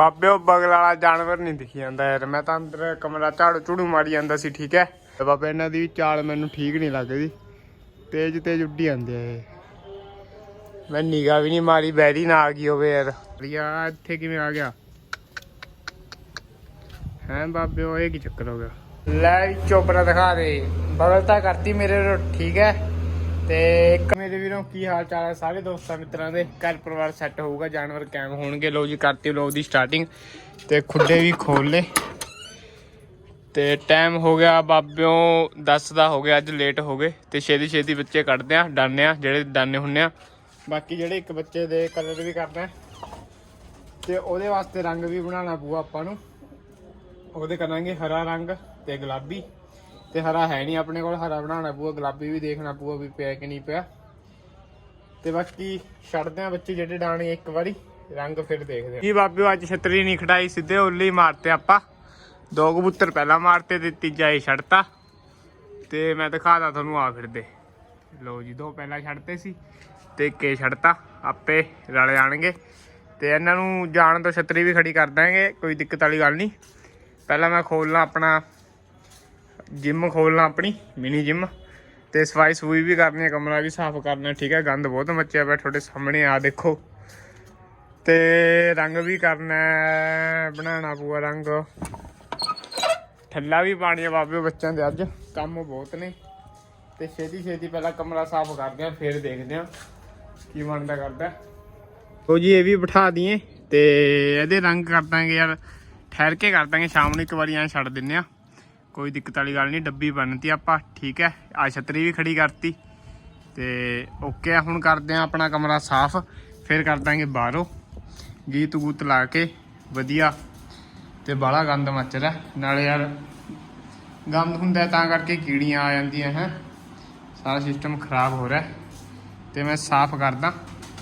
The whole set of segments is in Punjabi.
ਬਾਬੇ, ਉਹ ਬਗਲ ਵਾਲਾ ਜਾਨਵਰ ਨਹੀਂ ਦਿਖੀ ਜਾਂਦਾ ਯਾਰ। ਮੈਂ ਤਾਂ ਅੰਦਰ ਕਮਰਾ ਝਾੜੂ ਝੂੜੂ ਮਾਰੀ ਜਾਂਦਾ ਸੀ, ਠੀਕ ਹੈ? ਤੇ ਬਾਬੇ, ਇਹਨਾਂ ਦੀ ਚਾਲ ਮੈਨੂੰ ਠੀਕ ਨਹੀਂ ਲੱਗਦੀ। ਤੇਜ਼ ਤੇਜ਼ ਉੱਡੀ ਜਾਂਦੇ ਆ ਇਹ। ਮੈਂ ਨਿਗਾ ਵੀ ਨਹੀਂ ਮਾਰੀ, ਬੈਰੀ ਨਾ ਆ ਗਈ ਹੋਵੇ ਯਾਰ। ਯਾ ਇੱਥੇ ਕਿਵੇਂ ਆ ਗਿਆ? ਹੈਂ ਬਾਬਿਓ ਇਹ ਕੀ ਚੱਕਰ ਹੋ ਗਿਆ? ਲੈ ਵੀ ਚੋਪੜਾ ਦਿਖਾ ਦੇ। ਬਗਲ ਤਾਂ ਕਰਤੀ ਮੇਰੇ ਠੀਕ ਹੈ? ਤੇ ਇੱਕ ਮੇਰੇ ਵੀਰੋ, ਕੀ ਹਾਲ ਚਾਲ ਹੈ ਸਾਰੇ ਦੋਸਤਾਂ ਮਿੱਤਰਾਂ ਦੇ? ਘਰ ਪਰਿਵਾਰ ਸੈੱਟ ਹੋਊਗਾ, ਜਾਨਵਰ ਕੈਮ ਹੋਣਗੇ। ਲੋ ਜੀ, ਕਰਤੀ ਲੋਕ ਦੀ ਸਟਾਰਟਿੰਗ ਤੇ ਖੁੱਡੇ ਵੀ ਖੋਲ ਲੇ ਤੇ ਟਾਈਮ ਹੋ ਗਿਆ ਬਾਬਿਓ 10 ਦਾ ਹੋ ਗਿਆ, ਅੱਜ ਲੇਟ ਹੋ ਗਏ। ਤੇ ਛੇਤੀ ਛੇਤੀ ਬੱਚੇ ਕੱਢਦੇ ਆ, ਡਾਨੇ ਆ, ਜਿਹੜੇ ਦਾਨੇ ਹੁੰਨੇ ਆ। ਬਾਕੀ ਜਿਹੜੇ ਇੱਕ ਬੱਚੇ ਦੇ ਕਲਰ ਵੀ ਕਰਨਾ ਹੈ। ਤੇ ਉਹਦੇ ਵਾਸਤੇ ਰੰਗ ਵੀ ਬਣਾਉਣਾ ਪਊਗਾ ਆਪਾਂ ਨੂੰ। ਉਹਦੇ ਕਰਾਂਗੇ ਹਰਾ ਰੰਗ ਤੇ ਗੁਲਾਬੀ। ਤੇ ਹਰਾ ਹੈ ਨਹੀਂ ਆਪਣੇ ਕੋਲ, ਹਰਾ ਬਣਾਉਣਾ ਪਊਗਾ, ਗੁਲਾਬੀ ਵੀ ਦੇਖਣਾ ਪਊਗਾ ਵੀ ਪਿਆ ਕਿ ਨਹੀਂ ਪਿਆ। ਤੇ ਬਾਕੀ ਛੱਡਦੇ ਆ ਬੱਚੇ ਜਿਹੜੇ ਡਾਣੇ ਇੱਕ ਵਾਰੀ, ਰੰਗ ਫਿਰ ਦੇਖਦੇ ਆ ਕੀ ਬਾਬਿਓ ਅੱਜ ਛਤਰੀ ਨਹੀਂ ਖੜਾਈ, ਸਿੱਧੇ ਉੱਲੀ ਮਾਰਤੇ ਆਪਾਂ। ਦੋ ਕਬੂਤਰ ਪਹਿਲਾਂ ਮਾਰਤੇ ਤੇ ਤੀਜਾ ਹੀ ਛੱਡਤਾ। ਤੇ ਮੈਂ ਦਿਖਾਦਾ ਤੁਹਾਨੂੰ ਆ ਫਿਰਦੇ ਲੋ ਜੀ, ਦੋ ਪਹਿਲਾਂ ਛੱਡਤੇ ਸੀ ਤੇ ਕੇ ਛੱਡਤਾ। ਆਪੇ ਰਲ ਜਾਣਗੇ ਤੇ ਇਹਨਾਂ ਨੂੰ ਜਾਣ ਤੋਂ ਛਤਰੀ ਵੀ ਖੜੀ ਕਰ ਦਾਂਗੇ, ਕੋਈ ਦਿੱਕਤ ਵਾਲੀ ਗੱਲ ਨਹੀਂ। ਪਹਿਲਾਂ ਮੈਂ ਖੋਲਣਾ ਆਪਣਾ ਜਿਮ ਖੋਲਣਾ ਆਪਣੀ ਮਿਨੀ ਜਿਮ ਤੇ ਸਫ਼ਾਈ ਸਫੂਈ ਵੀ ਕਰਨੀ ਹੈ, ਕਮਰਾ ਵੀ ਸਾਫ਼ ਕਰਨਾ ਠੀਕ ਹੈ, ਗੰਦ ਬਹੁਤ ਮੱਚਿਆ ਪਿਆ ਤੁਹਾਡੇ ਸਾਹਮਣੇ ਆ ਦੇਖੋ। ਤੇ ਰੰਗ ਵੀ ਕਰਨਾ ਬਣਾਉਣਾ ਪੂਆ ਰੰਗ। ਠੱਲਾ ਵੀ ਪਾਣੀ ਆ ਬਾਬੇ ਬੱਚਿਆਂ ਦੇ ਅੱਜ, ਕੰਮ ਬਹੁਤ ਨੇ। ਤੇ ਛੇਤੀ ਛੇਤੀ ਪਹਿਲਾਂ ਕਮਰਾ ਸਾਫ਼ ਕਰਦੇ ਆ ਫਿਰ ਦੇਖਦੇ ਆ ਕੀ ਬਣਦਾ ਕਰਦਾ। ਉਹ ਜੀ, ਇਹ ਵੀ ਬਿਠਾ ਦਈਏ ਤੇ ਇਹਦੇ ਰੰਗ ਕਰ ਦਾਂਗੇ ਯਾਰ, ਠਹਿਰ ਕੇ ਕਰ ਦਾਂਗੇ, ਸ਼ਾਮ ਨੂੰ ਇੱਕ ਵਾਰੀ ਐਂ ਛੱਡ ਦਿੰਨੇ ਆ ਕੋਈ ਦਿੱਕਤ ਵਾਲੀ ਗੱਲ ਨਹੀਂ, ਡੱਬੀ ਬੰਨਤੀ ਆਪਾਂ, ਠੀਕ ਹੈ। ਆ ਛਤਰੀ ਵੀ ਖੜੀ ਕਰਤੀ। ਤੇ ਓਕੇ ਆ, ਹੁਣ ਕਰਦੇ ਆ ਆਪਣਾ ਕਮਰਾ ਸਾਫ਼, ਫਿਰ ਕਰ ਦਾਂਗੇ ਬਾਹਰੋਂ। ਗੀਤ ਗੂਤ ਲਾ ਕੇ, ਵਧੀਆ। ਤੇ ਬਾਲਾ ਗੰਦ ਮੱਚ ਰਿਹਾ। ਨਾਲੇ ਯਾਰ, ਗੰਦ ਹੁੰਦਾ ਤਾਂ ਕਰਕੇ ਕੀੜੀਆਂ ਆ ਜਾਂਦੀਆਂ, ਹੈ। ਸਾਰਾ ਸਿਸਟਮ ਖਰਾਬ ਹੋ ਰਿਹਾ। ਤੇ ਮੈਂ ਸਾਫ਼ ਕਰਦਾ,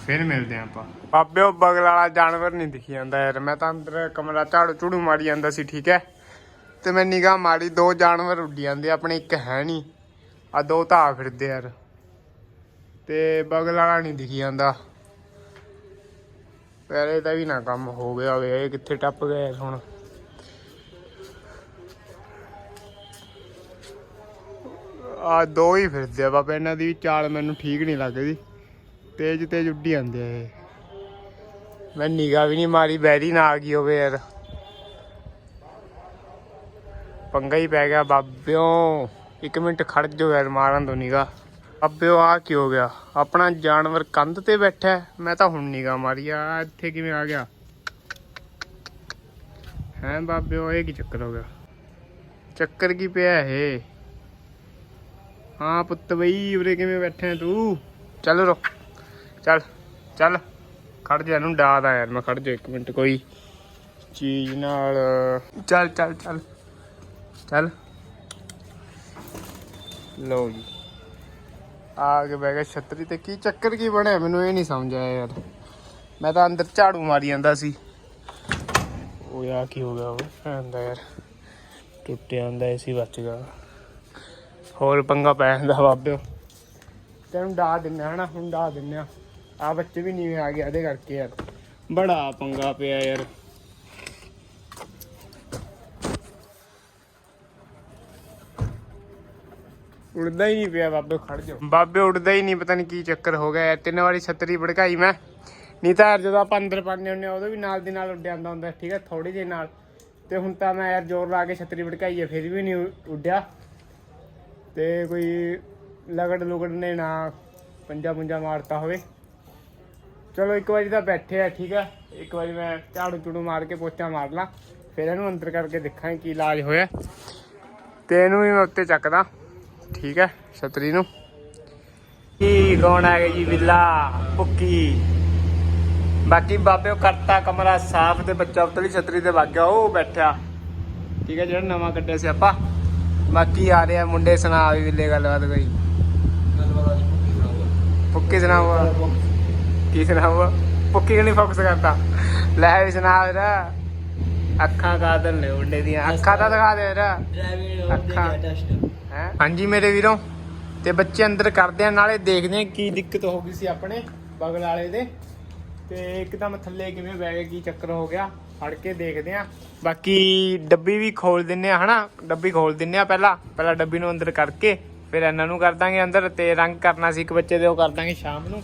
ਫਿਰ ਮਿਲਦੇ ਆਂ ਆਪਾਂ। ਬਾਬਿਓ ਬਗਲ ਵਾਲਾ ਜਾਨਵਰ ਨਹੀਂ ਦਿਖੀ ਜਾਂਦਾ ਯਾਰ। ਮੈਂ ਤਾਂ ਅੰਦਰ ਕਮਰਾ ਝਾੜੂ ਝੂੜੂ ਮਾਰੀ ਜਾਂਦਾ ਸੀ, ਠੀਕ ਹੈ। ਤੇ ਮੈਂ ਨਿਗਾਹ ਮਾਰੀ ਦੋ ਜਾਨਵਰ ਉੱਡੀ ਜਾਂਦੇ ਆਪਣੇ ਇੱਕ ਹੈ ਨਹੀਂ। ਆ ਦੋ ਤਾਂ ਫਿਰਦੇ ਯਾਰ। ਤੇ ਬਗਲ ਵਾਲਾ ਨਹੀਂ ਦਿਖੀ ਜਾਂਦਾ। ਪਹਿਲੇ ਤਾਂ ਵੀ ਨਾ ਕੰਮ ਹੋ ਗਿਆ ਹੋਵੇ, ਇਹ ਕਿੱਥੇ ਟੱਪ ਗਏ ਹੁਣ। ਆ ਦੋ ਹੀ ਫਿਰਦੇ ਆ ਬਾਬਾ, ਇਹਨਾਂ ਦੀ ਚਾਲ ਮੈਨੂੰ ਠੀਕ ਨਹੀਂ ਲੱਗਦੀ। ਤੇਜ਼ ਤੇਜ਼ ਉੱਡੀ ਜਾਂਦੇ ਆ ਇਹ। ਮੈਂ ਨਿਗਾਹ ਵੀ ਨਹੀਂ ਮਾਰੀ, ਬੈਰੀ ਨਾ ਆ ਗਈ ਹੋਵੇ ਯਾਰ। ਪੰਗਾ ਹੀ ਪੈ ਗਿਆ, ਬਾਬਿਓ। ਇੱਕ ਮਿੰਟ ਖੜ ਜਾਓ, ਯਾਰ, ਮਾਰਨ ਦੋ ਨਿਗਾਹ। ਬਾਬਿਓ ਆ ਕੀ ਹੋ ਗਿਆ? ਆਪਣਾ ਜਾਨਵਰ ਕੰਧ ਤੇ ਬੈਠਾ ਮੈਂ ਤਾਂ ਹੁਣ ਨਿਗਾਹ ਮਾਰੀ ਆ। ਇੱਥੇ ਕਿਵੇਂ ਆ ਗਿਆ? ਹੈਂ ਬਾਬਿਓ, ਇਹ ਕੀ ਚੱਕਰ ਹੋ ਗਿਆ? ਚੱਕਰ ਕੀ ਪਿਆ ਇਹ? ਹਾਂ ਪੁੱਤ ਬਈ, ਉਰੇ ਕਿਵੇਂ ਬੈਠੇ ਤੂੰ? ਚੱਲ ਰੋ ਚੱਲ ਚੱਲ। ਖੜ ਜਾ, ਇਹਨੂੰ ਡਾਦਾ ਯਾਰ, ਮੈਂ ਖੜ ਜਾ ਇੱਕ ਮਿੰਟ, ਕੋਈ ਚੀਜ਼ ਨਾਲ। ਚੱਲ ਚੱਲ ਚੱਲ। ਚੱਲ। ਲਓ ਜੀ। ਆ ਕੇ ਬਹਿ ਗਿਆ ਛਤਰੀ ਤੇ। ਕੀ ਚੱਕਰ, ਕੀ ਬਣਿਆ? ਮੈਨੂੰ ਇਹ ਨਹੀਂ ਸਮਝ ਆਇਆ ਯਾਰ। ਮੈਂ ਤਾਂ ਅੰਦਰ ਝਾੜੂ ਮਾਰੀ ਜਾਂਦਾ ਸੀ। ਉਹ ਯਾ ਕੀ ਹੋ ਗਿਆ? ਉਹ ਆਂਦਾ ਯਾਰ। ਟੁੱਟਿਆ ਆਂਦਾ ਏਸੀ ਬਚ ਗਿਆ। ਹੋਰ ਪੰਗਾ ਪੈ ਜਾਂਦਾ ਬਾਬਿਓ ਤੈਨੂੰ ਡਾ ਦਿੰਨੇ, ਹਨਾ? ਹੁਣ ਡਾ ਦਿੰਨੇ। ਆ ਆ ਬੱਚੇ ਵੀ ਨੀਵੇਂ ਆ ਗਏ, ਇਹਦੇ ਕਰਕੇ ਯਾਰ। ਬੜਾ ਪੰਗਾ ਪਿਆ ਯਾਰ। ਉੜਦਾ ਹੀ ਨਹੀਂ ਪਿਆ, ਬਾਬੇ ਖੜ ਜਾ ਬਾਬੇ ਉੜਦਾ ਹੀ ਨਹੀਂ, ਪਤਾ ਨਹੀਂ ਕੀ ਚੱਕਰ ਹੋ ਗਿਆ। ਤਿੰਨ ਵਾਰੀ ਛਤਰੀ ਭੜਕਾਈ ਮੈਂ। ਨਹੀਂ ਤਾਂ ਯਾਰ ਜਦੋਂ ਆਪਾਂ ਅੰਦਰ ਪਾਉਂਦੇ ਹੁੰਦੇ ਆ, ਉਦੋਂ ਵੀ ਨਾਲ ਦੀ ਨਾਲ ਉੱਡਿਆ ਜਾਂਦਾ ਹੁੰਦਾ, ਠੀਕ ਹੈ ਥੋੜੀ ਜਿਹੀ ਨਾਲ। ਤੇ ਹੁਣ ਤਾਂ ਮੈਂ ਯਾਰ ਜ਼ੋਰ ਲਾ ਕੇ ਛਤਰੀ ਭੜਕਾਈ ਹੈ ਫਿਰ ਵੀ ਨਹੀਂ ਉੱਡਿਆ। ਤੇ ਕੋਈ ਲਗੜ ਲੁਗੜ ਨੇ ਨਾ ਪੰਜਾ ਪੁੰਜਾ ਮਾਰਤਾ ਹੋਵੇ। ਚਲੋ, ਇੱਕ ਵਾਰੀ ਤਾਂ ਬੈਠੇ ਆ, ਠੀਕ ਆ। ਇੱਕ ਵਾਰੀ ਮੈਂ ਝਾੜੂ ਝੂੜੂ ਮਾਰ ਕੇ ਪੋਚਾ ਮਾਰ ਲਾਂ। ਫਿਰ ਇਹਨੂੰ ਅੰਦਰ ਕਰਕੇ ਦੇਖਾਂ ਕੀ ਇਲਾਜ ਹੋਇਆ। ਤੇ ਇਹਨੂੰ ਵੀ ਮੈਂ ਉੱਤੇ ਚੱਕਦਾ। ਠੀਕ ਹੈ ਛਤਰੀ ਨੂੰ। ਕੀ ਕੌਣ ਆ ਗਿਆ ਜੀ? ਬਿੱਲਾ ਪੁੱਕੀ ਬਾਕੀ ਬਾਬੇ ਉਹ ਕਰਤਾ ਕਮਰਾ ਸਾਫ਼ ਤੇ ਬੱਚਾ ਉਤਲੀ ਛਤਰੀ ਤੇ ਵਗ ਗਿਆ ਉਹ ਬੈਠਾ ਠੀਕ ਹੈ ਜਿਹੜਾ ਨਵਾਂ ਕੱਢਿਆ ਸੀ ਆਪਾਂ। ਬਾਕੀ ਆ ਰਿਹਾ ਮੁੰਡੇ ਸੁਣਾ ਵੀ ਬਿੱਲੇ ਗੱਲਬਾਤ ਕੋਈ। ਪੁੱਕੀ ਸੁਣਾ ਹੁਆ ਕੀ ਸੁਣਾ ਹੁਆ ਪੁੱਕੀ ਕਿ ਨਹੀਂ ਫੋਕਸ ਕਰਤਾ ਲੈ ਵੀ ਸੁਣਾ ਵੀਰਾ ਅੱਖਾਂ ਕਾਦਲ ਨੇ ਮੁੰਡੇ ਦੀਆਂ। ਅੱਖਾਂ ਤਾਂ ਦਿਖਾ ਦੇ ਵੀਰਾ ਡਰਾਈਵਿੰਗ ਅੱਖਾਂ। ਟੈਸਟ ਹਾਂਜੀ ਮੇਰੇ ਵੀਰੋ, ਤੇ ਬੱਚੇ ਅੰਦਰ ਕਰਦੇ ਆ, ਨਾਲੇ ਦੇਖਦੇ ਆ ਕੀ ਦਿੱਕਤ ਹੋ ਗਈ ਸੀ ਆਪਣੇ ਬਗਲ ਵਾਲੇ ਦੇ। ਤੇ ਇੱਕਦਮ ਥੱਲੇ ਕਿਵੇਂ ਬਹਿ ਗਏ, ਕੀ ਚੱਕਰ ਹੋ ਗਿਆ, ਫੜ ਕੇ ਦੇਖਦੇ ਆ। ਬਾਕੀ ਡੱਬੀ ਵੀ ਖੋਲ ਦਿੰਨੇ ਆ, ਹਨਾ? ਡੱਬੀ ਖੋਲ ਦਿੰਨੇ ਆ ਪਹਿਲਾਂ ਪਹਿਲਾਂ ਡੱਬੀ ਨੂੰ ਅੰਦਰ ਕਰਕੇ, ਫਿਰ ਇਹਨਾਂ ਨੂੰ ਕਰ ਦਾਂਗੇ ਅੰਦਰ, ਤੇ ਰੰਗ ਕਰਨਾ ਸੀ ਇੱਕ ਬੱਚੇ ਦੇ, ਉਹ ਕਰ ਦਾਂਗੇ ਸ਼ਾਮ ਨੂੰ।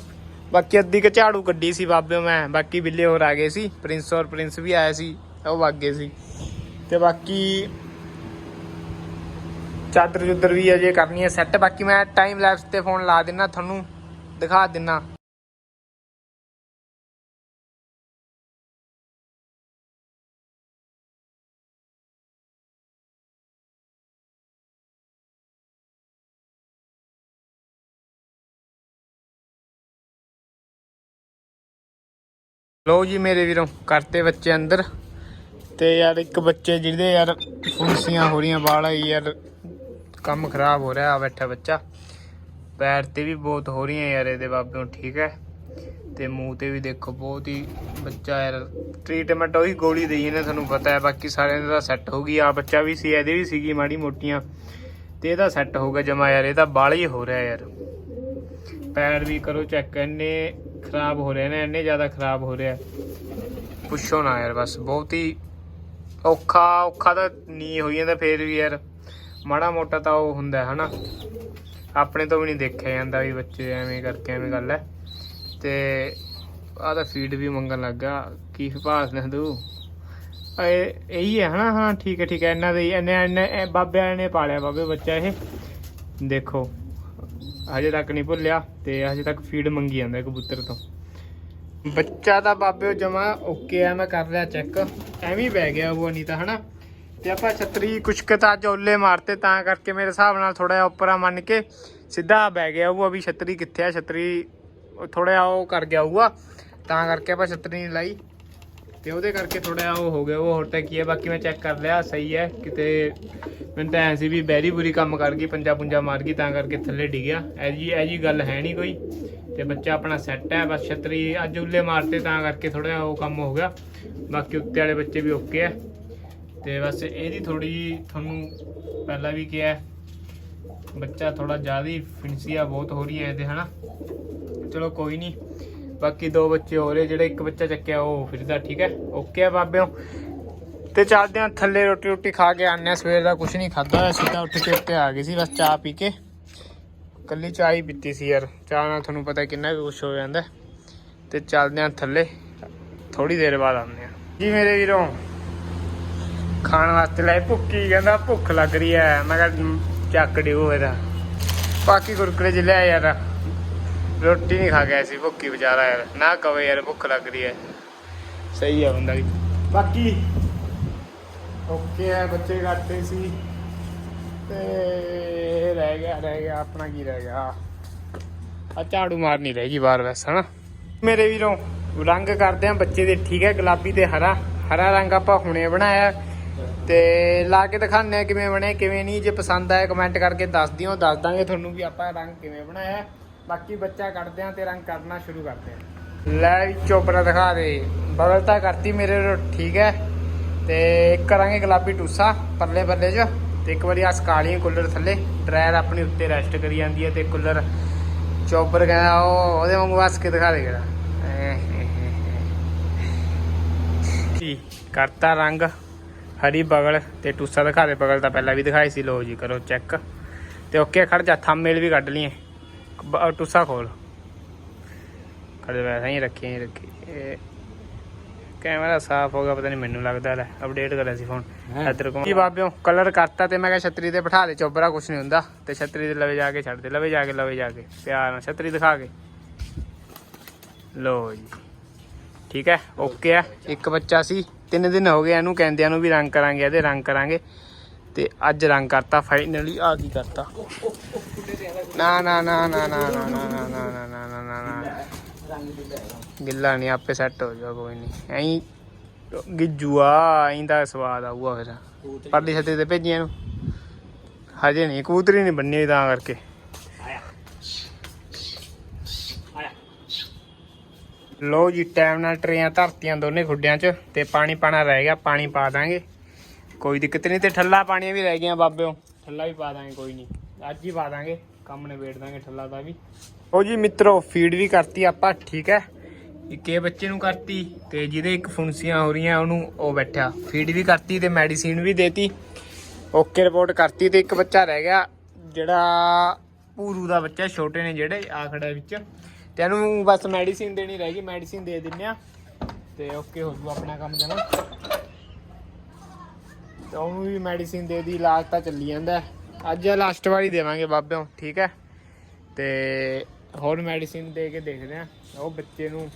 ਬਾਕੀ ਅੱਧੀ ਕ ਝਾੜੂ ਕੱਢੀ ਸੀ ਬਾਬੇ ਮੈਂ, ਬਾਕੀ ਬਿੱਲੇ ਹੋਰ ਆ ਗਏ ਸੀ, ਪ੍ਰਿੰਸ ਔਰ ਪ੍ਰਿੰਸ ਵੀ ਆਏ ਸੀ, ਉਹ ਵਗ ਗਏ ਸੀ। ਤੇ ਬਾਕੀ ਚਾਦਰ ਚੁੱਦਰ ਵੀ ਅਜੇ ਕਰਨੀ ਹੈ ਸੈੱਟ ਬਾਕੀ ਮੈਂ ਟਾਈਮ ਲੈਪਸ ਤੇ ਫੋਨ ਲਾ ਦਿੰਨਾ, ਤੁਹਾਨੂੰ ਦਿਖਾ ਦਿੰਨਾ। ਲੋ ਜੀ ਮੇਰੇ ਵੀਰੋ, ਕਰਤੇ ਬੱਚੇ ਅੰਦਰ। ਤੇ ਯਾਰ ਇੱਕ ਬੱਚੇ ਜਿਹਦੇ ਯਾਰ ਫੁੰਸੀਆਂ ਹੋ ਰਹੀਆਂ, ਵਾਲਾ ਯਾਰ। ਕੰਮ ਖਰਾਬ ਹੋ ਰਿਹਾ ਆ ਬੈਠਾ ਬੱਚਾ। ਪੈਰ ਤੇ ਵੀ ਬਹੁਤ ਹੋ ਰਹੀਆਂ ਯਾਰ ਇਹਦੇ ਬਾਬਿਓ ਠੀਕ ਹੈ? ਤੇ ਮੂੰਹ ਤੇ ਵੀ ਦੇਖੋ, ਬਹੁਤ ਹੀ ਬੱਚਾ ਯਾਰ। ਟ੍ਰੀਟਮੈਂਟ ਉਹੀ ਗੋਲੀ ਦੇਈ ਇਹਨੇ ਤੁਹਾਨੂੰ ਪਤਾ ਹੈ। ਬਾਕੀ ਸਾਰਿਆਂ ਦਾ ਸੈੱਟ ਹੋ ਗਈ। ਆ ਬੱਚਾ ਵੀ ਸੀ, ਇਹਦੇ ਵੀ ਸੀਗੀ ਮਾੜੀ ਮੋਟੀਆਂ। ਤੇ ਇਹਦਾ ਸੈੱਟ ਹੋ ਗਿਆ ਜਮਾ ਯਾਰ, ਇਹਦਾ ਬਾਲ ਹੀ ਹੋ ਰਿਹਾ ਯਾਰ। ਪੈਰ ਵੀ ਕਰੋ ਚੈੱਕ ਇੰਨੇ ਖਰਾਬ ਹੋ ਰਹੇ ਨੇ, ਇੰਨੇ ਜ਼ਿਆਦਾ ਖਰਾਬ ਹੋ ਰਿਹਾ। ਪੁੱਛੋ ਨਾ ਯਾਰ, ਬਸ ਬਹੁਤ ਹੀ ਔਖਾ ਔਖਾ ਤਾਂ ਨਹੀਂ ਹੋਈ ਜਾਂਦਾ, ਫੇਰ ਵੀ ਯਾਰ। ਮਾੜਾ ਮੋਟਾ ਤਾਂ ਉਹ ਹੁੰਦਾ ਹੈ, ਹਨਾ? ਆਪਣੇ ਤੋਂ ਵੀ ਨਹੀਂ ਦੇਖਿਆ ਜਾਂਦਾ ਵੀ ਬੱਚੇ ਐਵੇਂ ਕਰਕੇ ਐਵੇਂ ਗੱਲ ਹੈ। ਤੇ ਆਹ ਤਾਂ ਫੀਡ ਵੀ ਮੰਗਣ ਲੱਗਾ ਕੀ ਭਾਸ ਨੇ ਤੂੰ ਇਹ, ਇਹੀ ਹੈ, ਹਨਾ? ਹਾਂ, ਠੀਕ ਹੈ ਠੀਕ ਹੈ। ਇਹਨਾਂ ਦੇ ਹੀ- ਇਹਨੇ ਇਹਨੇ ਬਾਬਿਆਂ ਨੇ ਪਾਲਿਆ ਬਾਬੇ ਬੱਚਾ ਇਹ। ਦੇਖੋ, ਹਜੇ ਤੱਕ ਨਹੀਂ ਭੁੱਲਿਆ ਤੇ ਹਜੇ ਤੱਕ ਫੀਡ ਮੰਗੀ ਜਾਂਦਾ ਕਬੂਤਰ ਤੋਂ। ਬੱਚਾ ਤਾਂ ਬਾਬੇ ਜਮਾ ਓਕੇ ਆ, ਮੈਂ ਕਰ ਲਿਆ ਚੈੱਕ ਐਵੇਂ ਹੀ ਬਹਿ ਗਿਆ ਉਹ ਅਨੀਤਾ, ਹਨਾ? ਤੇ ਆਪਾਂ ਛਤਰੀ ਕੁਛ ਕੁ ਤਾਂ ਅੱਜ ਓਲੇ ਮਾਰਤੇ, ਤਾਂ ਕਰਕੇ ਮੇਰੇ ਹਿਸਾਬ ਨਾਲ ਥੋੜਾ ਜਿਹਾ ਉੱਪਰਾਂ ਮੰਨ ਕੇ ਸਿੱਧਾ ਬਹਿ ਗਿਆ ਉਹ ਅਭੀ ਛਤਰੀ ਕਿੱਥੇ ਆ, ਛਤਰੀ ਥੋੜਾ ਜਿਹਾ ਉਹ ਕਰ ਗਿਆ ਹੋਊਗਾ। ਤਾਂ ਕਰਕੇ ਆਪਾਂ ਛਤਰੀ ਨਹੀਂ ਲਾਈ। ਤੇ ਉਹਦੇ ਕਰਕੇ ਥੋੜਾ ਜਿਹਾ ਉਹ ਹੋ ਗਿਆ ਉਹ ਹੋਰ ਤਾਂ ਕੀ ਹੈ, ਬਾਕੀ ਮੈਂ ਚੈੱਕ ਕਰ ਲਿਆ, ਸਹੀ ਹੈ। ਕਿਤੇ ਮੈਨੂੰ ਤਾਂ ਐਂ ਸੀ ਵੀ ਬੈਰੀ ਬੁਰੀ ਕੰਮ ਕਰ ਗਈ, ਪੰਜਾ ਪੁੰਜਾ ਮਾਰ ਗਈ, ਤਾਂ ਕਰਕੇ ਥੱਲੇ ਡਿੱਗਿਆ ਐ ਜੀ ਐ ਜੀ ਗੱਲ ਹੈ ਨਹੀਂ ਕੋਈ। ਤੇ ਬੱਚਾ ਆਪਣਾ ਸੈੱਟ ਹੈ, ਬਸ ਛਤਰੀ ਅੱਜ ਉੱਲੇ ਮਾਰਤੇ, ਤਾਂ ਕਰਕੇ ਥੋੜਾ ਜਿਹਾ ਉਹ ਕੰਮ ਹੋ ਗਿਆ। ਬਾਕੀ ਉੱਤੇ ਵਾਲੇ ਬੱਚੇ ਵੀ ਓਕੇ ਹੈ। ਤੇ ਬਸ ਇਹਦੀ ਥੋੜੀ ਤੁਹਾਨੂੰ ਪਹਿਲਾਂ ਵੀ ਕਿਹਾ ਬੱਚਾ ਥੋੜਾ ਜ਼ਿਆਦਾ ਹੀ ਫਿੰਸੀਆ ਬਹੁਤ ਹੋ ਰਹੀ ਹੈ ਇਹਦੇ, ਹਨਾ? ਚਲੋ ਕੋਈ ਨਹੀਂ, ਬਾਕੀ ਦੋ ਬੱਚੇ ਹੋ ਰਹੇ ਜਿਹੜੇ ਇੱਕ ਬੱਚਾ ਚੱਕਿਆ ਉਹ ਫਿਰਦਾ, ਠੀਕ ਹੈ? ਓਕੇ ਆ ਬਾਬਿਓ? ਤੇ ਚੱਲਦੇ ਆ ਥੱਲੇ ਰੋਟੀ ਰੋਟੀ ਖਾ ਕੇ ਆਨੇ ਆ ਸਵੇਰ ਦਾ ਕੁਝ ਨਹੀਂ ਖਾਦਾ ਹੋਇਆ ਸਿੱਧਾ ਉੱਠ ਕੇ ਉੱਤੇ ਆ ਗਏ ਸੀ, ਬਸ ਚਾਹ ਪੀ ਕੇ। ਕੱਲੀ ਚਾਹ ਹੀ ਪੀਤੀ ਸੀ ਯਾਰ, ਚਾਹ ਨਾਲ ਤੁਹਾਨੂੰ ਪਤਾ ਕਿੰਨਾ ਕੁ ਕੁਛ ਹੋ ਜਾਂਦਾ ਤੇ ਚੱਲਦੇ ਆ ਥੱਲੇ ਥੋੜੀ ਦੇਰ ਬਾਅਦ ਆਉਂਦੇ ਆ ਜੀ ਮੇਰੇ ਵੀਰੋ ਖਾਣ ਵਾਸਤੇ ਲੈ ਭੁੱਕੀ, ਕਹਿੰਦਾ ਭੁੱਖ ਲੱਗ ਰਹੀ ਐ। ਮੈਂ ਕਿਹਾ ਚੱਕ ਦਿਓ ਇਹਦਾ। ਬਾਕੀ ਕੁਰਕਰੇ ਚ ਲਿਆ ਯਾਰ ਰੋਟੀ ਨਹੀਂ ਖਾ ਗਿਆ ਸੀ, ਭੁੱਕੀ ਵਿਚਾਰਾ ਯਾਰ। ਨਾ ਕਵੇ ਯਾਰ, ਭੁੱਖ ਲੱਗ ਰਹੀ ਐ। ਸਹੀ ਆ ਬੰਦਾ ਬਾਕੀ ਓਕੇ ਹੈ ਬੱਚੇ ਘਾਟੇ ਸੀ। ਤੇ ਰਹਿ ਗਿਆ ਰਹਿ ਗਿਆ, ਆਪਣਾ ਕੀ ਰਹਿ ਗਿਆ। ਆ ਝਾੜੂ ਮਾਰਨੀ ਰਹਿ ਗਈ ਬਾਹਰ ਵੈਸ ਹਨਾ। ਮੇਰੇ ਵੀਰੋਂ ਰੰਗ ਕਰਦੇ ਆ, ਬੱਚੇ ਦੇ ਠੀਕ ਹੈ ਗੁਲਾਬੀ ਤੇ ਹਰਾ। ਹਰਾ ਰੰਗ ਆਪਾਂ ਹੁਣੇ ਬਣਾਇਆ। ਤੇ ਲਾ ਕੇ ਦਿਖਾਉਂਦੇ ਆ ਕਿਵੇਂ ਬਣੇ, ਕਿਵੇਂ ਨਹੀਂ। ਜੇ ਪਸੰਦ ਆਇਆ ਕਮੈਂਟ ਕਰਕੇ ਦੱਸ ਦਿਓ। ਦੱਸ ਦਾਂਗੇ ਤੁਹਾਨੂੰ ਵੀ ਆਪਾਂ ਰੰਗ ਕਿਵੇਂ ਬਣਾਇਆ। ਬਾਕੀ ਬੱਚਾ ਕੱਢਦੇ ਆ ਤੇ ਰੰਗ ਕਰਨਾ ਸ਼ੁਰੂ ਕਰਦੇ ਆ ਲੈ ਵੀ ਚੋਪੜਾ ਦਿਖਾ ਦੇ। ਬਗਲ ਤਾਂ ਕਰਤੀ ਮੇਰੇ ਠੀਕ ਹੈ। ਤੇ ਇੱਕ ਕਰਾਂਗੇ ਗੁਲਾਬੀ ਟੂਸਾ ਪਰਲੇ ਪਰਲੇ 'ਚ। ਤੇ ਇੱਕ ਵਾਰੀ ਆ ਸਕਾਲੀਆਂ ਕੂਲਰ ਥੱਲੇ। ਡਰਾਇਰ ਆਪਣੀ ਉੱਤੇ ਰੈਸਟ ਕਰੀ ਜਾਂਦੀ ਹੈ ਤੇ ਕੂਲਰ ਚੋਪਰ ਕਹਿੰਦਾ, ਉਹ, ਉਹਦੇ ਵਾਂਗੂ ਵਸ ਕੇ ਦਿਖਾ ਦੇ ਕਿਹੜਾ ਕਰਤਾ ਰੰਗ। ਹਰੀ ਬਗਲ ਤੇ ਟੂਸਾ ਦਿਖਾ ਦੇ ਬਗਲ ਤਾਂ ਪਹਿਲਾਂ ਵੀ ਦਿਖਾਈ ਸੀ ਲੋ ਜੀ ਕਰੋ ਚੈੱਕ। ਤੇ ਓਕੇ ਖੜ ਜਾ ਥੰਬਨੇਲ ਵੀ ਕੱਢ ਲਈਏ। ਟੂਸਾ ਖੋਲ। ਖੜ ਜਾ ਵੈਸੇ ਹੀ ਰੱਖੀ ਹੀ ਰੱਖੀ। ਕੈਮਰਾ ਸਾਫ਼ ਹੋ ਗਿਆ ਪਤਾ ਨਹੀਂ ਮੈਨੂੰ ਲੱਗਦਾ ਲੈ ਅਪਡੇਟ ਕਰਿਆ ਸੀ ਫੋਨ ਇੱਧਰ ਕੋ ਕੀ ਬਾਬਿਓ ਕਲਰ ਕਰਤਾ ਤੇ ਮੈਂ ਕਿਹਾ ਛਤਰੀ ਤੇ ਬਿਠਾ ਦੇ ਚੋਬਰਾ ਕੁਛ ਨਹੀਂ ਹੁੰਦਾ। ਤੇ ਛਤਰੀ ਦੇ ਲਵੇ ਜਾ ਕੇ ਛੱਡ ਦੇ ਲਵੇ ਜਾ ਕੇ ਲਵੇ ਜਾ ਕੇ। ਪਿਆਰ ਨਾਲ ਛਤਰੀ ਦਿਖਾ ਕੇ। ਲੋ ਜੀ। ਠੀਕ ਹੈ ਓਕੇ ਆ ਇੱਕ ਬੱਚਾ ਸੀ ਤਿੰਨ ਦਿਨ ਹੋ ਗਏ ਇਹਨੂੰ ਕਹਿੰਦਿਆਂ ਨੂੰ ਵੀ ਰੰਗ ਕਰਾਂਗੇ ਇਹਦੇ ਰੰਗ ਕਰਾਂਗੇ ਤੇ ਅੱਜ ਰੰਗ ਕਰਤਾ ਫਾਈਨਲੀ ਆ ਕੀ ਕਰਤਾ ਨਾ ਨਾ ਨਾ ਨਾ ਨਾ ਨਾ ਨਾ ਨਾ ਨਾ ਨਾ ਨਾ ਨਾ ਨਾ ਨਾ ਗਿੱਲਾ ਨਹੀਂ ਆਪੇ ਸੈੱਟ ਹੋ ਜਾ ਕੋਈ ਨਹੀਂ ਐਂ ਗਿੱਜੂ ਆ ਐਂ ਦਾ ਸਵਾਦ ਆਊਗਾ ਫਿਰ ਪਰਲੀ ਛੱਤੇ ਤੇ ਭੇਜੀਆਂ ਨੂੰ ਹਜੇ ਨਹੀਂ ਕਬੂਤਰੀ ਨਹੀਂ ਬੰਨੀ ਹੋਈ ਤਾਂ ਕਰਕੇ ਲੋ ਜੀ ਟਾਈਮ ਨਾਲ ਟਰੇਆਂ ਧਰਤੀਆਂ ਦੋਨੇ ਖੁੱਡਿਆਂ 'ਚ ਤੇ ਪਾਣੀ ਪਾਣਾ ਰਹਿ ਗਿਆ, ਪਾਣੀ ਪਾ ਦਾਂਗੇ। ਕੋਈ ਦਿੱਕਤ ਨਹੀਂ ਤੇ ਠੱਲਾ ਪਾਣੀਆਂ ਵੀ ਰਹਿ ਗਈਆਂ ਬਾਬਿਓ। ਠੱਲਾ ਵੀ ਪਾ ਦਾਂਗੇ, ਕੋਈ ਨਹੀਂ। ਅੱਜ ਹੀ ਪਾ ਦਾਂਗੇ, ਕੰਮ ਨਿਬੇੜ ਦਾਂਗੇ ਠੱਲਾ ਦਾ ਵੀ। ਉਹ ਜੀ ਮਿੱਤਰੋ ਫੀਡ ਵੀ ਕਰਤੀ ਆਪਾਂ, ਠੀਕ ਹੈ? ਇੱਕ ਇਹ ਬੱਚੇ ਨੂੰ ਕਰਤੀ ਤੇ ਜਿਹਦੇ ਇੱਕ ਫੁੰਸੀਆਂ ਹੋ ਰਹੀਆਂ, ਉਹਨੂੰ ਉਹ ਬੈਠਾ ਫੀਡ ਵੀ ਕਰਤੀ ਤੇ ਮੈਡੀਸਿਨ ਵੀ ਦੇਤੀ। ਓਕੇ ਰਿਪੋਰਟ ਕਰਤੀ ਤੇ ਇੱਕ ਬੱਚਾ ਰਹਿ ਗਿਆ, ਜਿਹੜਾ ਪੂਰੂ ਦਾ ਬੱਚਾ, ਛੋਟੇ ਨੇ ਜਿਹੜੇ, ਆਖੜਾ ਵਿੱਚ। ਤੇ ਇਹਨੂੰ ਬਸ ਮੈਡੀਸਿਨ ਦੇਣੀ ਰਹਿ ਗਈ ਮੈਡੀਸਿਨ ਦੇ ਦਿੰਨੇ ਆ। ਤੇ ਓਕੇ ਹੋ ਜੂ ਆਪਣਾ ਕੰਮ ਜਨਾ ਤੇ ਉਹਨੂੰ ਵੀ ਮੈਡੀਸਿਨ ਦੇ ਦੀ, ਇਲਾਜ ਤਾਂ ਚੱਲੀ ਜਾਂਦਾ। ਹੈ। ਅੱਜ ਲਾਸਟ ਵਾਰੀ ਦੇਵਾਂਗੇ ਬਾਬਿਓ, ਠੀਕ ਹੈ? ਤੇ ਹੋਰ ਮੈਡੀਸਿਨ ਦੇ ਕੇ ਦੇਖਦੇ ਆ ਉਹ ਬੱਚੇ ਨੂੰ,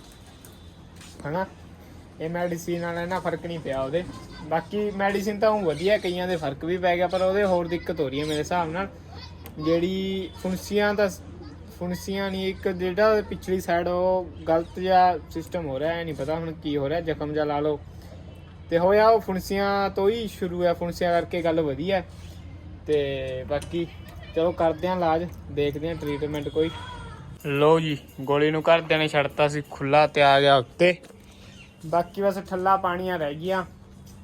ਹਨਾ? ਇਹ ਮੈਡੀਸਿਨ ਨਾਲ ਇਹਨਾਂ ਫ਼ਰਕ ਨਹੀਂ ਪਿਆ ਉਹਦੇ। ਬਾਕੀ ਮੈਡੀਸਿਨ ਤਾਂ ਉਹ ਵਧੀਆ, ਕਈਆਂ ਦੇ ਫ਼ਰਕ ਵੀ ਪੈ ਗਿਆ, ਪਰ ਉਹਦੇ ਹੋਰ ਦਿੱਕਤ ਹੋ ਰਹੀ ਹੈ ਮੇਰੇ ਹਿਸਾਬ ਨਾਲ। ਜਿਹੜੀ ਫੁੰਸੀਆਂ ਦਾ ਫੁੰਸੀਆਂ ਨਹੀਂ ਇੱਕ ਜਿਹੜਾ ਪਿਛਲੀ ਸਾਈਡ ਉਹ ਗਲਤ ਜਿਹਾ ਸਿਸਟਮ ਹੋ ਰਿਹਾ ਹੈ ਨਹੀਂ ਪਤਾ ਹੁਣ ਕੀ ਹੋ ਰਿਹਾ ਜ਼ਖਮ ਜਿਹਾ ਲਾ ਲਓ। ਤੇ ਹੋਇਆ ਉਹ ਫੁੰਸੀਆਂ ਤੋਂ ਹੀ ਸ਼ੁਰੂ ਹੈ ਫੁੰਸੀਆਂ ਕਰਕੇ ਗੱਲ ਵਧੀਆ। ਤੇ ਬਾਕੀ ਚਲੋ ਕਰਦੇ ਆਂ ਇਲਾਜ ਦੇਖਦੇ ਆਂ ਟ੍ਰੀਟਮੈਂਟ ਕੋਈ। ਲੋ ਜੀ ਗੋਲੀ ਨੂੰ ਘਰਦਿਆਂ ਨੇ ਛੱਡਤਾ ਸੀ ਖੁੱਲਾ ਤੇ ਆ ਗਿਆ ਉੱਤੇ। ਬਾਕੀ ਬਸ ਠੱਲਾ ਪਾਣੀਆਂ ਰਹਿ ਗਈਆਂ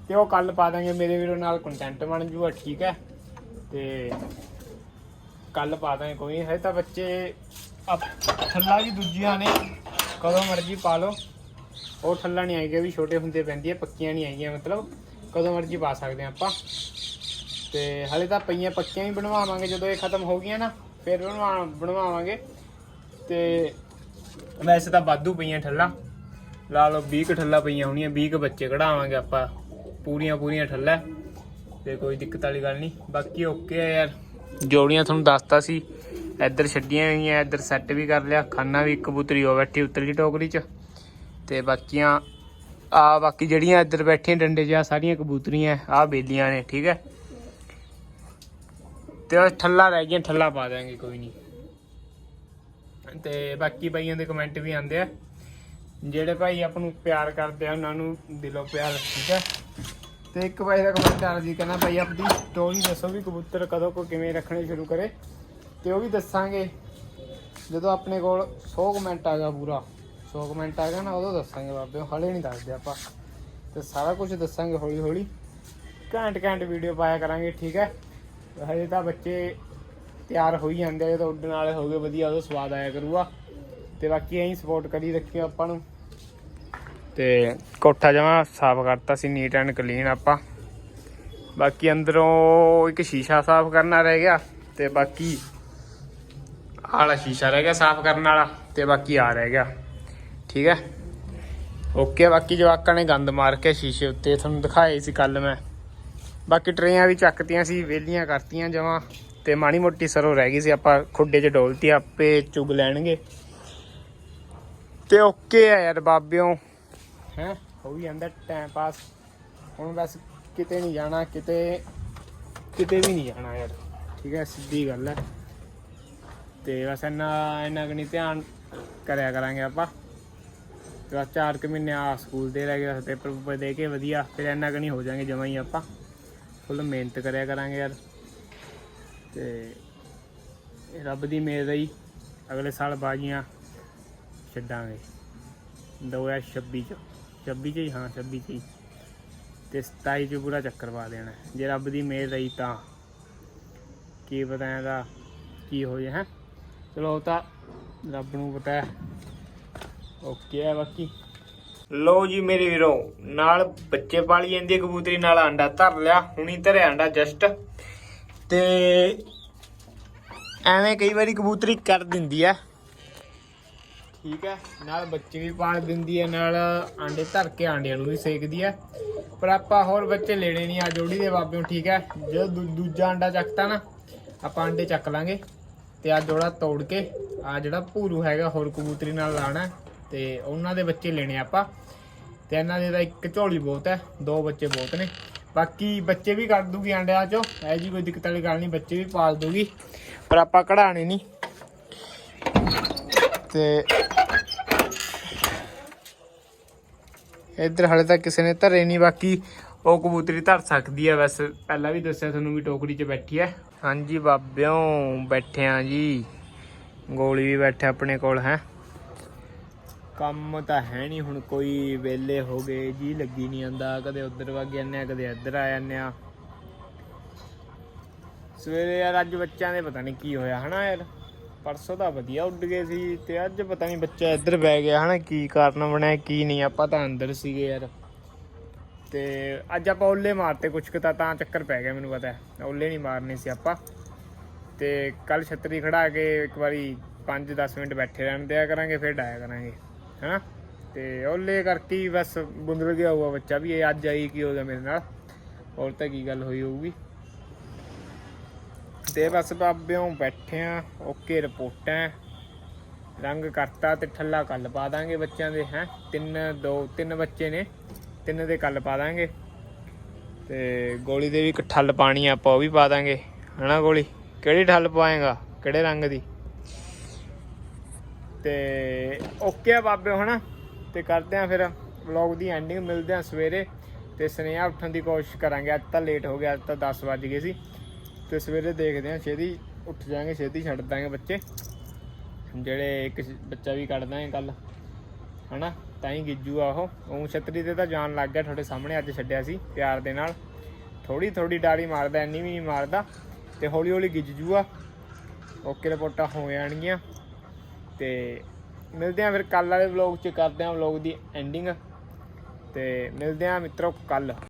ਤੇ ਉਹ ਕੱਲ ਪਾ ਦਾਂਗੇ ਮੇਰੇ ਵੀਰੋ ਨਾਲ ਕੰਟੈਂਟ ਬਣ ਜੂਗਾ ਠੀਕ ਹੈ। ਤੇ ਕੱਲ ਪਾ ਦਾਂਗੇ ਕੋਈ। ਨਹੀਂ ਹੈ ਤਾਂ ਬੱਚੇ ਅਪ- ਠੱਲਾ ਜੀ ਦੂਜੀਆਂ ਨੇ, ਕਦੋਂ ਮਰਜ਼ੀ ਪਾ ਲਓ। ਉਹ ਠੱਲਾ ਨਹੀਂ ਆਏਗਾ ਵੀ, ਛੋਟੇ ਹੁੰਦੇ ਪੈਂਦੀ ਹੈ ਪੱਕੀਆਂ ਨਹੀਂ ਆਈਆਂ, ਮਤਲਬ ਕਦੋਂ ਮਰਜ਼ੀ ਪਾ ਸਕਦੇ ਹਾਂ ਆਪਾਂ। ਤੇ ਹਲੇ ਤਾਂ ਪਈਆਂ ਪੱਕੀਆਂ ਹੀ ਬਣਵਾਵਾਂਗੇ, ਜਦੋਂ ਇਹ ਖਤਮ ਹੋ ਗਈਆਂ ਨਾ, ਫਿਰ ਬਣਵਾ, ਬਣਵਾਵਾਂਗੇ। ਤੇ ਵੈਸੇ ਤਾਂ ਵਾਧੂ ਪਈਆਂ ਠੱਲਾ ਲਾ ਲਓ 20 ਕੁ ਠੱਲਾ ਪਈਆਂ ਹੋਣੀਆਂ 20 ਕੁ ਬੱਚੇ ਕਢਾਵਾਂਗੇ ਆਪਾਂ। ਪੂਰੀਆਂ ਪੂਰੀਆਂ ਠੱਲਾ ਤੇ ਕੋਈ ਦਿੱਕਤ ਵਾਲੀ ਗੱਲ ਨਹੀਂ। ਬਾਕੀ ਓਕੇ ਆ ਯਾਰ। ਜੋੜੀਆਂ ਤੁਹਾਨੂੰ ਦੱਸਤਾ ਸੀ। ਇੱਧਰ ਛੱਡੀਆਂ ਹੋਈਆਂ ਇੱਧਰ ਸੈੱਟ ਵੀ ਕਰ ਲਿਆ। ਖਾਨਾ ਵੀ ਇੱਕ ਕਬੂਤਰੀ ਹੋ ਬੈਠੀ ਉਤਰ ਗਈ ਟੋਕਰੀ 'ਚ। ਤੇ ਬਾਕੀਆਂ, ਆ ਬਾਕੀ ਜਿਹੜੀਆਂ ਇੱਧਰ ਬੈਠੀਆਂ ਡੰਡੇ 'ਚ ਜਿਹਾ, ਸਾਰੀਆਂ ਕਬੂਤਰੀਆਂ, ਆ ਬੇਲੀਆਂ ਨੇ, ਠੀਕ ਹੈ? ਤੇ ਉਹ ਠੱਲਾ ਰਹਿ ਗਿਆ ਠੱਲਾ ਪਾ ਦਾਂਗੇ ਕੋਈ ਨਹੀਂ। ਤੇ ਬਾਕੀ ਭਾਈਆਂ ਦੇ ਕਮੈਂਟ ਵੀ ਆਉਂਦੇ ਆ। ਜਿਹੜੇ ਭਾਈ ਆਪ ਨੂੰ ਪਿਆਰ ਕਰਦੇ ਆ, ਉਹਨਾਂ ਨੂੰ ਦਿਲੋਂ ਪਿਆਰ, ਠੀਕ ਹੈ? ਤੇ ਇੱਕ ਭਾਈ ਦਾ ਕਮੈਂਟ ਆ ਰਿਹਾ ਸੀ ਕਹਿੰਦਾ ਭਾਈ ਆਪਣੀ ਸਟੋਰੀ ਦੱਸੋ ਵੀ ਕਬੂਤਰ ਕਦੋਂ ਕੋ ਕਿਵੇਂ ਰੱਖਣੇ ਸ਼ੁਰੂ ਕਰੇ ਤੇ ਉਹ ਵੀ ਦੱਸਾਂਗੇ। ਜਦੋਂ ਆਪਣੇ ਕੋਲ 100 ਕਮੈਂਟ ਆ ਗਿਆ ਪੂਰਾ 100 ਕਮੈਂਟ ਆ ਗਿਆ ਨਾ ਉਦੋਂ ਦੱਸਾਂਗੇ ਬਾਬੇ, ਹਲੇ ਨਹੀਂ ਦੱਸਦੇ ਆਪਾਂ। ਤੇ ਸਾਰਾ ਕੁਝ ਦੱਸਾਂਗੇ ਹੌਲੀ ਹੌਲੀ। ਘੈਂਟ ਘੈਂਟ ਵੀਡੀਓ ਪਾਇਆ ਕਰਾਂਗੇ, ਠੀਕ ਹੈ? ਹਜੇ ਤਾਂ ਬੱਚੇ ਤਿਆਰ ਹੋਈ ਜਾਂਦੇ ਆ, ਜਦੋਂ ਉੱਡਣ ਵਾਲੇ ਹੋ ਗਏ ਵਧੀਆ ਉਹਦਾ ਸਵਾਦ ਆਇਆ ਕਰੂਗਾ। ਤੇ ਬਾਕੀ ਐਂ ਸਪੋਰਟ ਕਰੀ ਰੱਖਿਓ ਆਪਾਂ ਨੂੰ। ਤੇ ਕੋਠਾ ਜਮਾ ਸਾਫ਼ ਕਰਤਾ ਸੀ ਨੀਟ ਐਂਡ ਕਲੀਨ ਆਪਾਂ। ਬਾਕੀ ਅੰਦਰੋਂ ਇੱਕ ਸ਼ੀਸ਼ਾ ਸਾਫ਼ ਕਰਨਾ ਰਹਿ ਗਿਆ ਤੇ ਬਾਕੀ ਆਲਾ ਸ਼ੀਸ਼ਾ ਰਹਿ ਗਿਆ ਸਾਫ਼ ਕਰਨ ਵਾਲਾ ਤੇ ਬਾਕੀ ਆ ਰਹਿ ਗਿਆ। ਠੀਕ ਹੈ? ਓਕੇ, ਬਾਕੀ ਜਵਾਕਾਂ ਨੇ ਗੰਦ ਮਾਰ ਕੇ ਸ਼ੀਸ਼ੇ ਉੱਤੇ ਤੁਹਾਨੂੰ ਦਿਖਾਏ ਸੀ ਕੱਲ ਮੈਂ। ਬਾਕੀ ਟਰੇਆਂ ਵੀ ਚੱਕਤੀਆਂ ਸੀ ਵੇਲੀਆਂ ਕਰਤੀਆਂ ਜਮਾਂ ਤੇ ਮਾੜੀ ਮੋਟੀ ਸਰੋਂ ਰਹਿ ਗਈ ਸੀ, ਆਪਾਂ ਖੁੱਡੇ 'ਚ ਡੋਲਤੀ, ਆਪੇ ਚੁਗ ਲੈਣਗੇ। ਤੇ ਓਕੇ ਆ ਯਾਰ, ਬਾਬਿਓ। ਹੈ? ਹੋ ਵੀ ਜਾਂਦਾ ਟਾਈਮ ਪਾਸ ਹੁਣ ਬਸ ਕਿਤੇ ਨਹੀਂ ਜਾਣਾ, ਕਿਤੇ ਕਿਤੇ ਵੀ ਨਹੀਂ ਜਾਣਾ ਯਾਰ। ਠੀਕ ਹੈ, ਸਿੱਧੀ ਗੱਲ ਹੈ। ਤੇ ਬਸ ਇੰਨਾ ਇੰਨਾ ਕੁ ਨਹੀਂ ਧਿਆਨ ਕਰਿਆ ਕਰਾਂਗੇ ਆਪਾਂ। ਤੇ ਬਸ ਚਾਰ ਕੁ ਮਹੀਨੇ ਆ ਸਕੂਲ ਦੇ ਰਹਿ ਗਏ, ਬਸ ਪੇਪਰ ਪੂਪਰ ਦੇ ਕੇ ਵਧੀਆ। ਫਿਰ ਇੰਨਾ ਕੁ ਨਹੀਂ ਹੋ ਜਾਾਂਗੇ ਜਮਾਂ ਹੀ ਆਪਾਂ। ਫੁੱਲ ਮਿਹਨਤ ਕਰਿਆ ਕਰਾਂਗੇ ਯਾਰ। ਤੇ ਰੱਬ ਦੀ ਮਿਹਰ ਰਹੀ। ਅਗਲੇ ਸਾਲ ਬਾਜੀਆਂ ਛੱਡਾਂਗੇ। 2026 ਚ। 26 ਚ ਹੀ, ਹਾਂ 26 ਚ ਹੀ। ਤੇ 27 ਚ ਪੂਰਾ ਚੱਕਰ ਪਾ ਦੇਣਾ। ਜੇ ਰੱਬ ਦੀ ਮਿਹਰ ਰਹੀ ਤਾਂ। ਕੀ ਪਤਾ ਇਹਦਾ ਕੀ ਹੋ ਜਾਏ, ਹੈ? ਚਲੋ, ਉਹ ਤਾਂ ਰੱਬ ਨੂੰ ਪਤਾ ਹੈ। ਓਕੇ ਹੈ, ਬਾਕੀ। ਲੋ ਜੀ ਮੇਰੇ ਵੀਰੋ, ਨਾਲ ਬੱਚੇ ਪਾਲੀ ਜਾਂਦੀ ਕਬੂਤਰੀ, ਨਾਲ ਆਂਡਾ ਧਰ ਲਿਆ। ਹੁਣੀ ਧਰਿਆ ਆਂਡਾ ਜਸਟ। ਤੇ ਐਵੇਂ ਕਈ ਵਾਰੀ ਕਬੂਤਰੀ ਕਰ ਦਿੰਦੀ ਹੈ। ਠੀਕ ਹੈ। ਨਾਲ ਬੱਚੇ ਵੀ ਪਾਲ ਦਿੰਦੀ ਹੈ, ਨਾਲ ਆਂਡੇ ਧਰ ਕੇ ਆਂਡਿਆਂ ਨੂੰ ਵੀ ਸੇਕਦੀ ਹੈ। ਪਰ ਆਪਾਂ ਹੋਰ ਬੱਚੇ ਲੈਣੇ ਨਹੀਂ, ਆ ਜੋੜੀ ਦੇ ਬਾਬਿਓ, ਠੀਕ ਹੈ। ਜਦੋਂ ਦੂ- ਦੂਜਾ ਆਂਡਾ ਚੱਕਤਾ ਨਾ, ਆਪਾਂ ਆਂਡੇ ਚੱਕ ਲਾਂਗੇ। ਤੇ ਆ ਜੋੜਾ ਤੋੜ ਕੇ ਆ ਜਿਹੜਾ ਭੂਰੂ ਹੈਗਾ, ਹੋਰ ਕਬੂਤਰੀ ਨਾਲ ਲਾਣਾ ਤੇ ਉਹਨਾਂ ਦੇ ਬੱਚੇ ਲੈਣੇ ਆਪਾਂ। ਤੇ ਇਹਨਾਂ ਦੇ ਤਾਂ ਇੱਕ ਝੋਲੀ ਬਹੁਤ ਹੈ, ਦੋ ਬੱਚੇ ਬਹੁਤ ਨੇ। ਬਾਕੀ ਬੱਚੇ ਵੀ ਕੱਢ ਦੂਗੀ ਆਂਡਿਆਂ ਚੋਂ ਐ ਜੀ ਕੋਈ ਦਿੱਕਤ ਵਾਲੀ ਗੱਲ ਨਹੀਂ, ਬੱਚੇ ਵੀ ਪਾਲ ਦੂਗੀ। ਪਰ ਆਪਾਂ ਕਢਾਣੇ ਨਹੀਂ। ਤੇ ਇੱਧਰ ਹਲੇ ਤੱਕ ਕਿਸੇ ਨੇ ਧਰੇ ਨਹੀਂ ਬਾਕੀ ਉਹ ਕਬੂਤਰੀ ਧਰ ਸਕਦੀ ਹੈ ਬਸ ਪਹਿਲਾਂ ਵੀ ਦੱਸਿਆ ਤੁਹਾਨੂੰ ਵੀ ਟੋਕਰੀ 'ਚ ਬੈਠੀ ਹੈ ਹਾਂਜੀ, ਬਾਬਿਓ ਬੈਠੇ ਆ ਜੀ। ਗੋਲੀ ਵੀ ਬੈਠੇ ਆਪਣੇ ਕੋਲ, ਹੈ। ਕੰਮ ਤਾਂ ਹੈ ਨਹੀਂ ਹੁਣ ਕੋਈ ਵੇਲੇ ਹੋ ਗਏ, ਜੀ ਲੱਗੀ ਨਹੀਂ ਆਂਦਾ ਕਦੇ ਉਧਰ ਵਗ ਜਾਂਦੇ ਆ, ਕਦੇ ਇੱਧਰ ਆ ਜਾਂਦੇ ਆ। ਸਵੇਰੇ ਯਾਰ ਅੱਜ ਬੱਚਿਆਂ ਦੇ ਪਤਾ ਨਹੀਂ ਕੀ ਹੋਇਆ, ਹਨਾ ਯਾਰ? ਪਰਸੋਂ ਤਾਂ ਵਧੀਆ ਉੱਡ ਗਏ ਸੀ ਤੇ ਅੱਜ ਪਤਾ ਨਹੀਂ ਬੱਚਾ ਇੱਧਰ ਬਹਿ ਗਿਆ ਹਨਾ, ਕੀ ਕਾਰਨ ਬਣਿਆ, ਕੀ ਨਹੀਂ, ਆਪਾਂ ਤਾਂ ਅੰਦਰ ਸੀਗੇ ਯਾਰ। ਤੇ ਅੱਜ ਆਪਾਂ ਓਲੇ ਮਾਰਤੇ ਕੁਛ ਕੁ ਤਾਂ ਚੱਕਰ ਪੈ ਗਿਆ ਮੈਨੂੰ ਪਤਾ। ਹੈ ਓਲੇ ਨਹੀਂ ਮਾਰਨੇ ਸੀ ਆਪਾਂ। ਤੇ ਕੱਲ ਛਤਰੀ ਖੜਾ ਕੇ ਇੱਕ ਵਾਰੀ 5-10 ਮਿੰਟ ਬੈਠੇ ਰਹਿਣ ਦਿਆ ਕਰਾਂਗੇ, ਫਿਰ ਡਾਇਆ ਕਰਾਂਗੇ, ਹਨਾ। ਤੇ ਓਲੇ ਕਰਕੇ ਹੀ ਬਸ ਬੁੰਦਲ ਗਿਆ ਹੋਊਗਾ ਬੱਚਾ ਵੀ, ਇਹ ਅੱਜ ਆਈ ਕੀ ਹੋ ਗਿਆ ਮੇਰੇ ਨਾਲ। ਹੋਰ ਤਾਂ ਕੀ ਗੱਲ ਹੋਈ ਹੋਊਗੀ। ਤੇ ਬਸ ਬਾਬਿਓਂ ਬੈਠਿਆਂ ਓਕੇ ਰਿਪੋਰਟਾਂ ਰੰਗ ਕਰਤਾ ਤੇ ਠੱਲਾ ਕੱਲ ਪਾ ਦਾਂਗੇ ਬੱਚਿਆਂ ਦੇ ਹੈ? ਤਿੰਨ ਦੋ ਤਿੰਨ ਬੱਚੇ ਨੇ ਤਿੰਨ ਦੇ ਕੱਲ ਪਾ ਦਾਂਗੇ। ਤੇ ਗੋਲੀ ਦੇ ਵੀ ਇੱਕ ਠੱਲ ਪਾਣੀ ਆ, ਆਪਾਂ ਉਹ ਵੀ ਪਾ ਦਾਂਗੇ। ਹਨਾ ਗੋਲੀ? ਕਿਹੜੀ ਠੱਲ ਪਾਏਗਾ? ਕਿਹੜੇ ਰੰਗ ਦੀ? ਤੇ ਓਕੇ ਆ ਬਾਬੇ ਹਨਾ? ਤੇ ਕਰਦੇ ਆ ਫਿਰ ਵਲੌਗ ਦੀ ਐਂਡਿੰਗ ਮਿਲਦੇ ਆ ਸਵੇਰੇ। ਤੇ ਸੁਨੇਹਾ ਉੱਠਣ ਦੀ ਕੋਸ਼ਿਸ਼ ਕਰਾਂਗੇ। ਅੱਜ ਤਾਂ ਲੇਟ ਹੋ ਗਿਆ ਅੱਜ ਤਾਂ 10 ਵੱਜ ਗਏ ਸੀ। ਤੇ ਸਵੇਰੇ ਦੇਖਦੇ ਆ ਛੇਤੀ ਉੱਠ ਜਾਾਂਗੇ ਛੇਤੀ ਛੱਡ ਦਾਂਗੇ ਬੱਚੇ। ਜਿਹੜੇ ਇੱਕ ਬੱਚਾ ਵੀ ਕੱਢ ਦਾਂਗੇ ਕੱਲ ਹਨਾ? ਤਾਂ ਹੀ ਗਿੱਜੂ ਆ ਉਹ। ਉਹ ਛਤਰੀ ਤੇ ਤਾਂ ਜਾਣ ਲੱਗ ਗਿਆ, ਤੁਹਾਡੇ ਸਾਹਮਣੇ ਅੱਜ ਛੱਡਿਆ ਸੀ ਪਿਆਰ ਦੇ ਨਾਲ। ਥੋੜੀ ਥੋੜੀ ਡਾਰੀ ਮਾਰਦਾ, ਇੰਨੀ ਵੀ ਨਹੀਂ ਮਾਰਦਾ। ਤੇ ਹੌਲੀ ਹੌਲੀ ਗਿੱਜ ਜੂਆ ਓਕੇ ਰਿਪੋਰਟਾਂ ਹੋ ਜਾਣਗੀਆਂ। ਤੇ ਮਿਲਦੇ ਆ ਫਿਰ ਕੱਲ ਵਾਲੇ ਵਲੌਗ 'ਚ ਕਰਦੇ ਆ ਵਲੌਗ ਦੀ ਐਂਡਿੰਗ ਤੇ ਮਿਲਦੇ ਆ ਮਿੱਤਰੋ ਕੱਲ